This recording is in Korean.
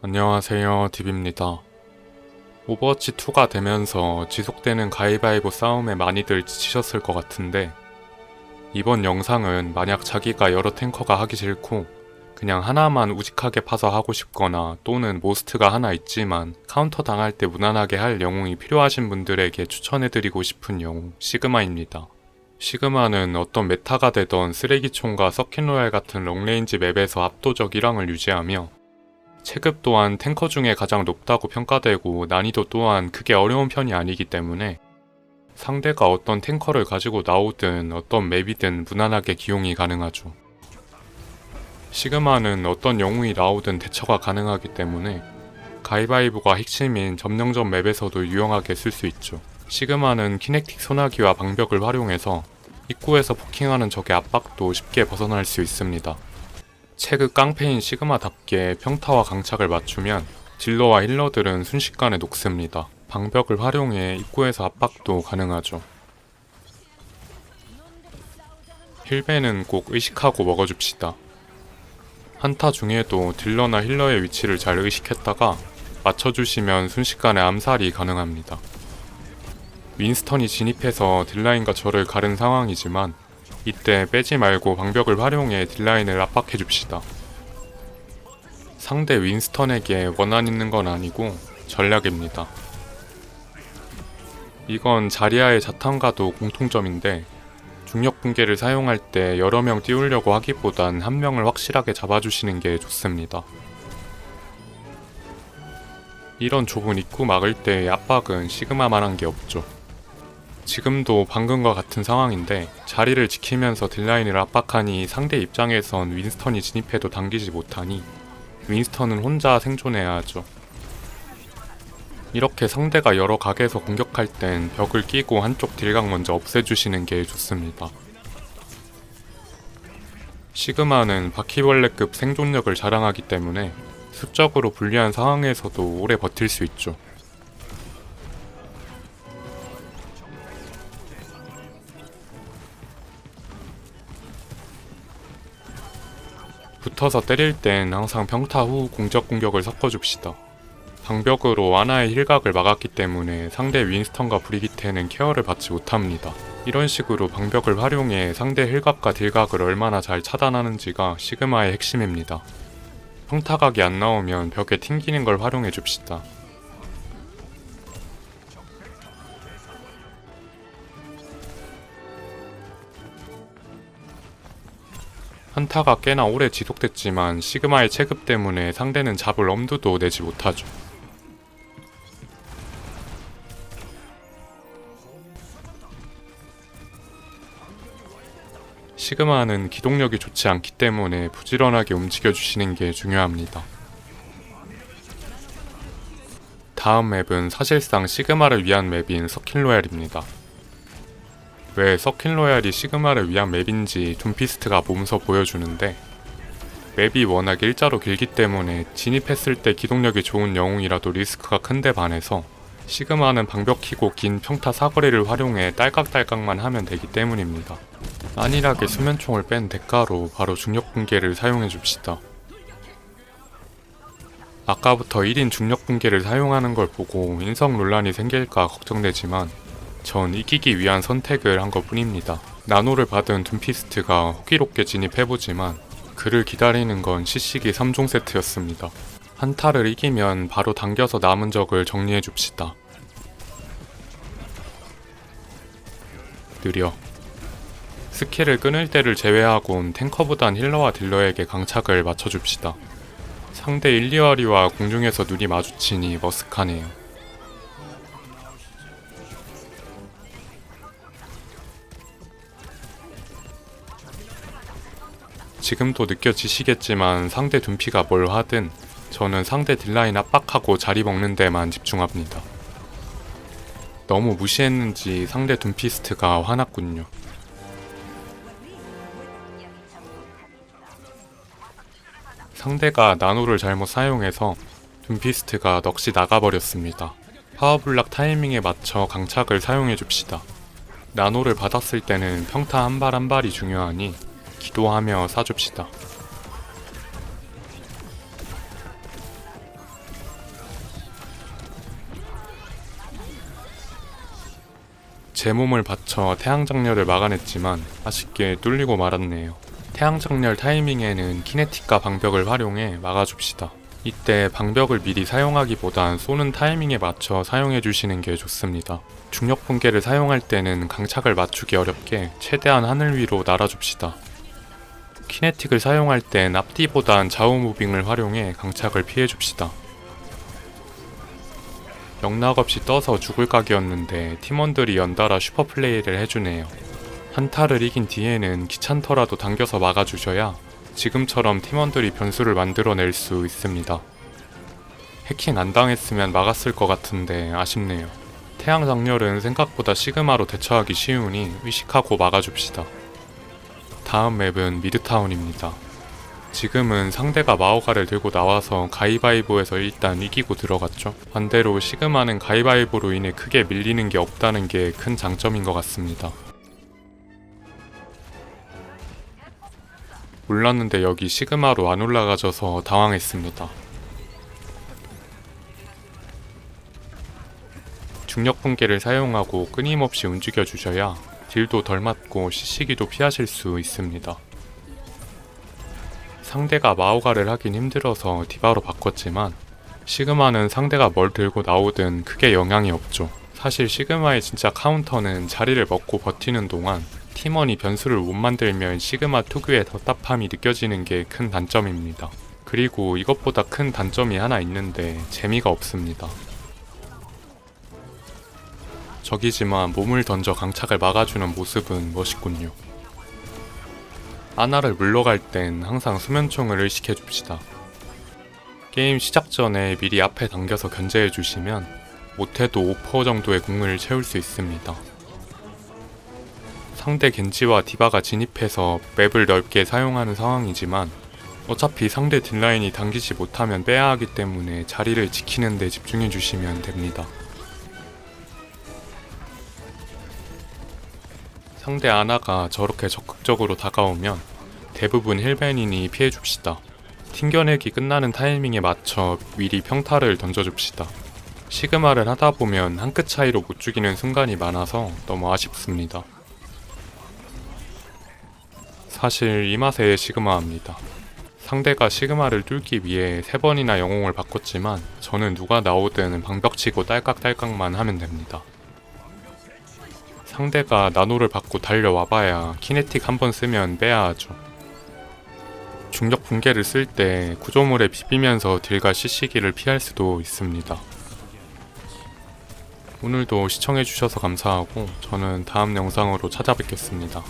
안녕하세요 딥입니다. 오버워치 2가 되면서 지속되는 가위바위보 싸움에 많이들 지치셨을 것 같은데 이번 영상은 만약 자기가 여러 탱커가 하기 싫고 그냥 하나만 우직하게 파서 하고 싶거나 또는 모스트가 하나 있지만 카운터 당할 때 무난하게 할 영웅이 필요하신 분들에게 추천해드리고 싶은 영웅 시그마입니다. 시그마는 어떤 메타가 되던 쓰레기총과 서킷로얄 같은 롱레인지 맵에서 압도적 1왕을 유지하며 체급 또한 탱커 중에 가장 높다고 평가되고 난이도 또한 크게 어려운 편이 아니기 때문에 상대가 어떤 탱커를 가지고 나오든 어떤 맵이든 무난하게 기용이 가능하죠. 시그마는 어떤 영웅이 나오든 대처가 가능하기 때문에 가위바위보가 핵심인 점령전 맵에서도 유용하게 쓸 수 있죠. 시그마는 키넥틱 소나기와 방벽을 활용해서 입구에서 포킹하는 적의 압박도 쉽게 벗어날 수 있습니다. 체그 깡패인 시그마답게 평타와 강착을 맞추면 딜러와 힐러들은 순식간에 녹습니다. 방벽을 활용해 입구에서 압박도 가능하죠. 힐베는 꼭 의식하고 먹어줍시다. 한타 중에도 딜러나 힐러의 위치를 잘 의식했다가 맞춰주시면 순식간에 암살이 가능합니다. 윈스턴이 진입해서 딜라인과 저를 가른 상황이지만 이때 빼지 말고 방벽을 활용해 딜라인을 압박해 줍시다. 상대 윈스턴에게 원한 있는 건 아니고 전략입니다. 이건 자리아의 자탄과도 공통점인데 중력 붕괴를 사용할 때 여러 명 띄우려고 하기보단 한 명을 확실하게 잡아주시는 게 좋습니다. 이런 좁은 입구 막을 때의 압박은 시그마만한 게 없죠. 지금도 방금과 같은 상황인데 자리를 지키면서 딜라인을 압박하니 상대 입장에선 윈스턴이 진입해도 당기지 못하니 윈스턴은 혼자 생존해야 하죠. 이렇게 상대가 여러 각에서 공격할 땐 벽을 끼고 한쪽 딜각 먼저 없애주시는 게 좋습니다. 시그마는 바퀴벌레급 생존력을 자랑하기 때문에 수적으로 불리한 상황에서도 오래 버틸 수 있죠. 붙어서 때릴 땐 항상 평타 후 공적 공격을 섞어줍시다. 방벽으로 아나의 힐각을 막았기 때문에 상대 윈스턴과 브리기테는 케어를 받지 못합니다. 이런 식으로 방벽을 활용해 상대 힐각과 딜각을 얼마나 잘 차단하는지가 시그마의 핵심입니다. 평타각이 안 나오면 벽에 튕기는 걸 활용해 줍시다. 한타가 꽤나 오래 지속됐지만 시그마의 체급 때문에 상대는 잡을 엄두도 내지 못하죠. 시그마는 기동력이 좋지 않기 때문에 부지런하게 움직여 주시는 게 중요합니다. 다음 맵은 사실상 시그마를 위한 맵인 서킷로얄입니다. 왜 서킷로얄이 시그마를 위한 맵인지 둠피스트가 몸소 보여주는데 맵이 워낙 일자로 길기 때문에 진입했을 때 기동력이 좋은 영웅이라도 리스크가 큰데 반해서 시그마는 방벽 키고 긴 평타 사거리를 활용해 딸깍딸깍만 하면 되기 때문입니다. 안일하게 수면총을 뺀 대가로 바로 중력 붕괴를 사용해 줍시다. 아까부터 1인 중력 붕괴를 사용하는 걸 보고 인성 논란이 생길까 걱정되지만 전 이기기 위한 선택을 한 것 뿐입니다. 나노를 받은 둠피스트가 호기롭게 진입해보지만 그를 기다리는 건 시식이 3종 세트였습니다. 한타를 이기면 바로 당겨서 남은 적을 정리해 줍시다. 느려. 스킬을 끊을 때를 제외하곤 탱커보단 힐러와 딜러에게 강착을 맞춰줍시다. 상대 일리아리와 공중에서 눈이 마주치니 머쓱하네요. 지금도 느껴지시겠지만 상대 둔피가 뭘 하든 저는 상대 딜라인 압박하고 자리 먹는 데만 집중합니다. 너무 무시했는지 상대 둔피스트가 화났군요. 상대가 나노를 잘못 사용해서 둠피스트가 넋이 나가버렸습니다. 파워블락 타이밍에 맞춰 강착을 사용해 줍시다. 나노를 받았을 때는 평타 한 발 한 발이 중요하니 기도하며 사줍시다. 제 몸을 바쳐 태양장렬을 막아냈지만 아쉽게 뚫리고 말았네요. 태양장렬 타이밍에는 키네틱과 방벽을 활용해 막아줍시다. 이때 방벽을 미리 사용하기보단 쏘는 타이밍에 맞춰 사용해 주시는 게 좋습니다. 중력 붕괴를 사용할 때는 강착을 맞추기 어렵게 최대한 하늘 위로 날아줍시다. 키네틱을 사용할 땐 앞뒤보단 좌우 무빙을 활용해 강착을 피해줍시다. 영락 없이 떠서 죽을 각이었는데 팀원들이 연달아 슈퍼플레이를 해주네요. 한타를 이긴 뒤에는 귀찮더라도 당겨서 막아주셔야 지금처럼 팀원들이 변수를 만들어낼 수 있습니다. 해킹 안 당했으면 막았을 것 같은데 아쉽네요. 태양 장렬은 생각보다 시그마로 대처하기 쉬우니 의식하고 막아줍시다. 다음 맵은 미드타운입니다. 지금은 상대가 마오가를 들고 나와서 가이바이보에서 일단 이기고 들어갔죠. 반대로 시그마는 가이바이보로 인해 크게 밀리는 게 없다는 게 큰 장점인 것 같습니다. 몰랐는데 여기 시그마로 안 올라가져서 당황했습니다. 중력 붕괴를 사용하고 끊임없이 움직여 주셔야 딜도 덜 맞고 시시기도 피하실 수 있습니다. 상대가 마오가를 하긴 힘들어서 디바로 바꿨지만 시그마는 상대가 뭘 들고 나오든 크게 영향이 없죠. 사실 시그마의 진짜 카운터는 자리를 먹고 버티는 동안 팀원이 변수를 못 만들면 시그마 특유의 답답함이 느껴지는 게 큰 단점입니다. 그리고 이것보다 큰 단점이 하나 있는데 재미가 없습니다. 적이지만 몸을 던져 강착을 막아주는 모습은 멋있군요. 아나를 물러갈 땐 항상 수면총을 의식해 줍시다. 게임 시작 전에 미리 앞에 당겨서 견제해 주시면 못해도 5% 정도의 궁을 채울 수 있습니다. 상대 겐지와 디바가 진입해서 맵을 넓게 사용하는 상황이지만 어차피 상대 딜라인이 당기지 못하면 빼야 하기 때문에 자리를 지키는 데 집중해 주시면 됩니다. 상대 아나가 저렇게 적극적으로 다가오면 대부분 힐벤이니 피해줍시다. 튕겨내기 끝나는 타이밍에 맞춰 미리 평타를 던져줍시다. 시그마를 하다 보면 한 끗 차이로 못 죽이는 순간이 많아서 너무 아쉽습니다. 사실 이 맛에 시그마합니다. 상대가 시그마를 뚫기 위해 세 번이나 영웅을 바꿨지만 저는 누가 나오든 방벽치고 딸깍딸깍만 하면 됩니다. 상대가 나노를 받고 달려와봐야 키네틱 한 번 쓰면 빼야 하죠. 중력 붕괴를 쓸 때 구조물에 비비면서 딜과 시시기를 피할 수도 있습니다. 오늘도 시청해주셔서 감사하고 저는 다음 영상으로 찾아뵙겠습니다.